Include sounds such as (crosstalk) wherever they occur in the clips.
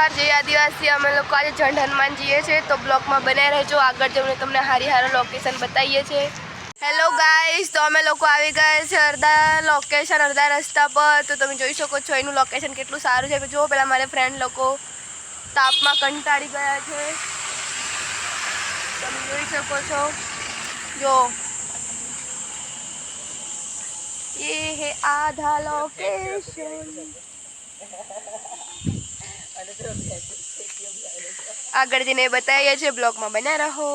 પ્રહાર જય આદિવાસી. અમે લોકો આજે ઝંડ હનુમાન જઈએ છીએ. તો બ્લોકમાં બન્યા રહેજો. આગળ જઈને તમને હારી હારો લોકેશન બતાવીએ છીએ. હેલો ગાઈસ તો અમે લોકો આવી ગયા છે અડધા લોકેશન અડધા રસ્તા પર. તો તમે જોઈ શકો છો એનું લોકેશન કેટલું સારું છે. જો પેલા મારે ફ્રેન્ડ લોકો તાપમાં કંટાળી ગયા છે. તમે જોઈ શકો છો. જો. એ હે આધા લોકેશન આગળ જઈને બતાવીએ છીએ બ્લોગમાં બન્યા રહો.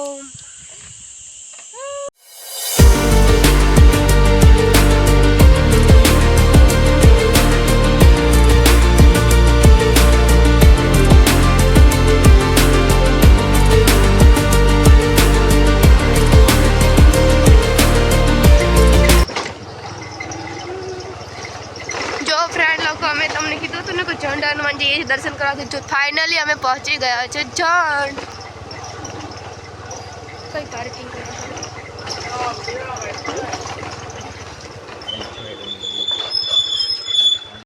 હતું ને કે ઝંડ હનુમાન જઈએ છીએ દર્શન કરવા જો ફાઇનલી અમે પહોંચી ગયા છે ઝંડ કઈ પાર્કિંગ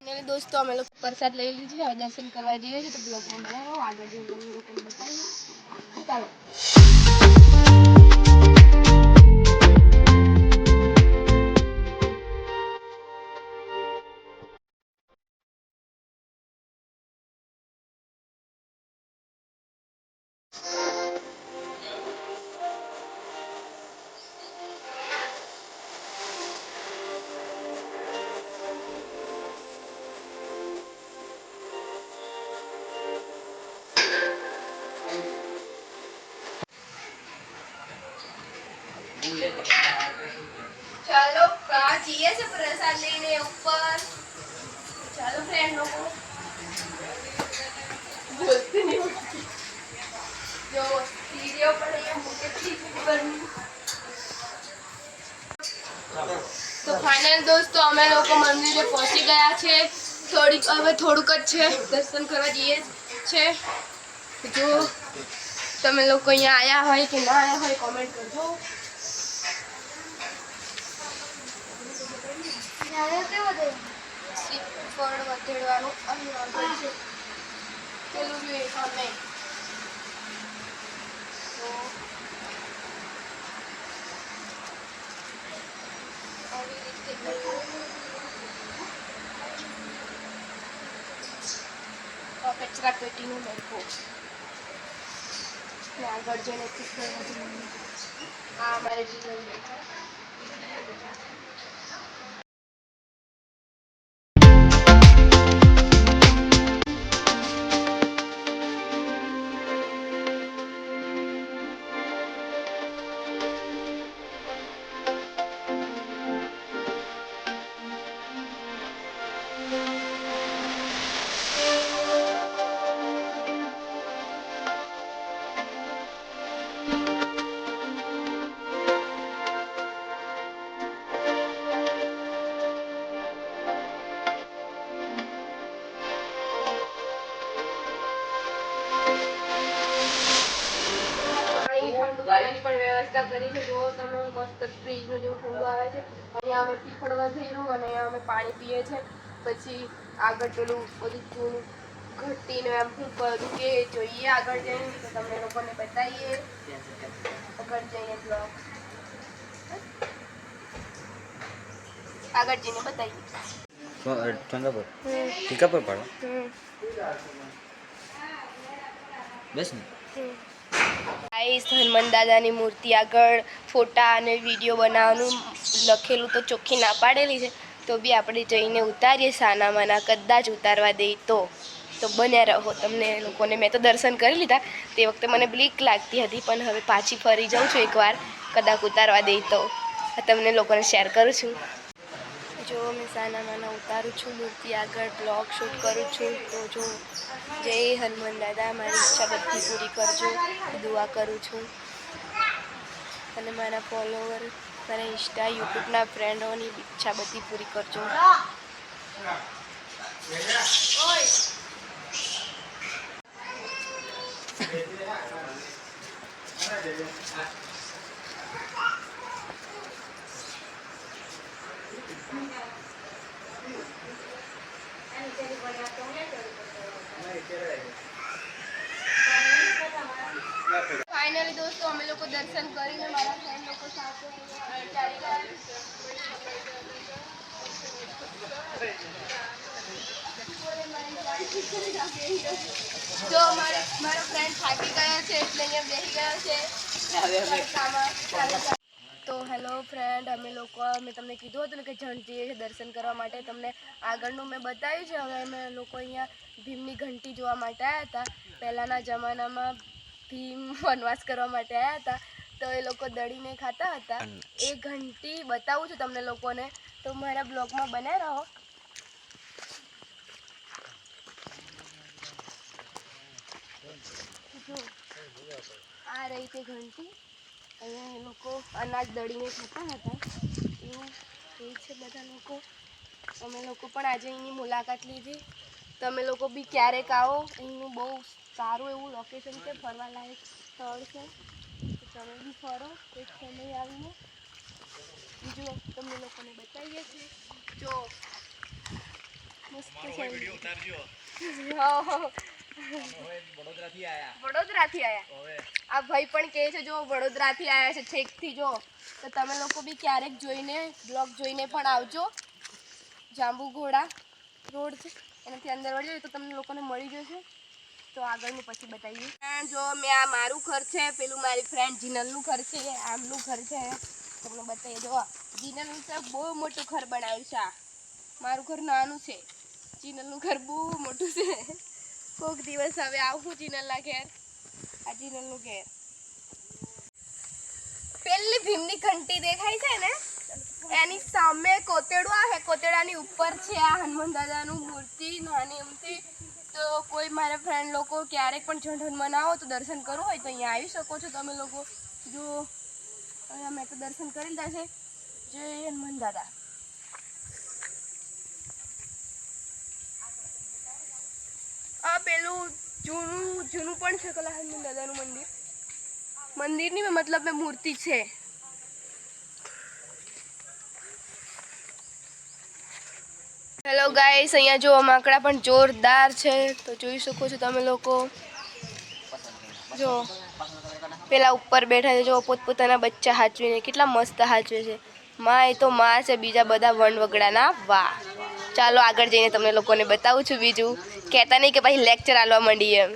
ફાઇનલી દોસ્તો અમે લોકો પ્રસાદ લઈ લીધી છે હવે દર્શન કરવા જઈએ છીએ તો બ્લોગમાં બનાવો આગળ જઈને તમને લોકોને બતાવીએ ચાલો ચાલો જઈએ છે પ્રસાદ લઈને ઉપર. ચાલો ફ્રેન્ડ લોકો. તો ફાઇનલ દોસ્તો, અમે લોકો મંદિરે પહોંચી ગયા છે. થોડીક, હવે થોડુંક જ છે. દર્શન કરવા જઈએ છે. જો, તમે લોકો અહીંયા આવ્યા હોય કે ના આવ્યા હોય કોમેન્ટ કરજો. શ્રીફળ વધેડવાનું અહીં છે પેલું જોઈએ સામે તો આવી રીતે કચરા પેટીનું ને આગળ જઈને આ અમારે જીવન બેઠા. પાણીની પણ વ્યવસ્થા કરી છે. જુઓ તમે મસ્ત ફ્રીજનું જેવું ઠંડુ આવે છે અહીંયા અમે પીપળવા થયેલું અને અમે પાણી પીએ છીએ પછી આગળ પેલું બધું ચૂન ઘટીને એમ શું બધું કે જોઈએ આગળ જઈને તો તમને લોકોને બતાવીએ. આગળ જઈને બ્લોગ આગળ જઈને બતાવીએ. ટંગા પર. પાડો. બસ ને. ગાઈસ, હનુમાન દાદાની મૂર્તિ આગળ ફોટા અને વીડિયો બનાવવાનું લખેલું તો ચોખ્ખી ના પાડેલી છે. તો બી આપણે જઈને ઉતારીએ સાનામાના કદાચ ઉતારવા દે તો. તો બન્યા રહો. તમને લોકોને મેં તો દર્શન કરી લીધા. તે વખતે મને બ્લીક લાગતી હતી, પણ હવે પાછી ફરી જાઉં છું એકવાર. કદાચ ઉતારવા દે તો. તમને લોકોને શેર કરું છું. જો મહેસાણામાં ઉતારું છું, મૂર્તિ આગળ બ્લોગ શૂટ કરું છું, તો જો જય હનુમાન દાદા, મારી ઈચ્છા બધી પૂરી કરજો, દુઆ કરું છું. અને મારા ફોલોવર મારા ઇન્સ્ટા યુટ્યુબના ફ્રેન્ડોની ઈચ્છા બધી પૂરી કરજો. ઓય. फाइनली दोस्तों हम लोग को दर्शन करेंगे हमारा फ्रेंड लोग को साथ जो हमारे મારો ફ્રેન્ડ થાકી ગયો છે એટલે અહીંયા બેસી ગયો તો હેલો ફ્રેન્ડ અમે લોકો મેં તમને કીધું હતું ને કે જઈએ છીએ દર્શન કરવા માટે. તમને આગળનું મેં બતાવ્યું છે. હવે અમે લોકો અહીંયા ભીમની ઘંટી જોવા માટે આવ્યા હતા. પહેલાંના જમાનામાં ભીમ (laughs) વનવાસ કરવા માટે આવ્યા હતા. તો એ લોકો દળીને ખાતા હતા. એ ઘંટી બતાવું છું તમને લોકોને. તો મારા બ્લોગમાં બન્યા રહો. આ રહી તે ઘંટી. અહીંયા એ લોકો અનાજ દળીને ખાતા હતા. એવું એ છે બધા લોકો. અમે લોકો પણ આજે અહીંની મુલાકાત લીધી. તમે લોકો બી ક્યારેક આવો. અહીંનું બહુ સારું એવું લોકેશન છે. ફરવા લાયક સ્થળ છે. તમે બી ફરો એક સમય આવીને. બીજું તમને લોકોને બતાવીએ છીએ. જો મસ્ત છે. (laughs) વડોદરાથી આયા. આ ભાઈ પણ કહે છે જો વડોદરાથી આવ્યા છે છેકથી જો. તો તમે લોકો બી ક્યારેક જોઈને બ્લોગ જોઈને પણ આવજો. જાંબુઘોડા રોડ છે એનાથી અંદર વળી તો તમને લોકોને મળી જશે. તો આગળનું પછી બતાવીએ જો મેં આ મારું ઘર છે પેલું મારી ફ્રેન્ડ જીનલનું ઘર છે આમનું ઘર છે. તમને બતાવી જો જીનલનું તો બહુ મોટું ઘર બનાવ્યું છે આ. મારું ઘર નાનું છે. જીનલનું ઘર બહુ મોટું છે. કોક દિવસ હવે આવું જીનલના ઘેર. આ જીનલનું ઘેર. પેલી ભીમની ઘંટી દેખાય છે ને? એની સામે કોતેડું આવે. કોતેડાની ઉપર છે આ હનુમાન દાદાનું મૂર્તિ, નાની અમથી તો. કોઈ મારા ફ્રેન્ડ લોકો ક્યારેક પણ ઝંડન મનાવો તો દર્શન કરવું હોય તો અહીંયા આવી શકો છો તમે લોકો. જો અમે તો દર્શન કરી લીધા છે. જય હનુમાન દાદા. પેલું જૂનું જૂનું પણ છે કલા દાદાનું મંદિર. મંદિરની મતલબ મેં મૂર્તિ છે. હેલો ગાઈસ અહીંયા જો માકડા પણ જોરદાર છે. તો જોઈ શકો છો તમે લોકો. જો, પેલા ઉપર બેઠા છે, જો પોતપોતાના બચ્ચા હાચવીને કેટલા મસ્ત હાચવે છે. માં એ તો માં છે, બીજા બધા વન વગડાના વાહ. ચાલો આગળ જઈને તમને લોકોને બતાવું છું બીજું. કહેતા નહીં કે પછી લેક્ચર આલવા માંડીએ એમ.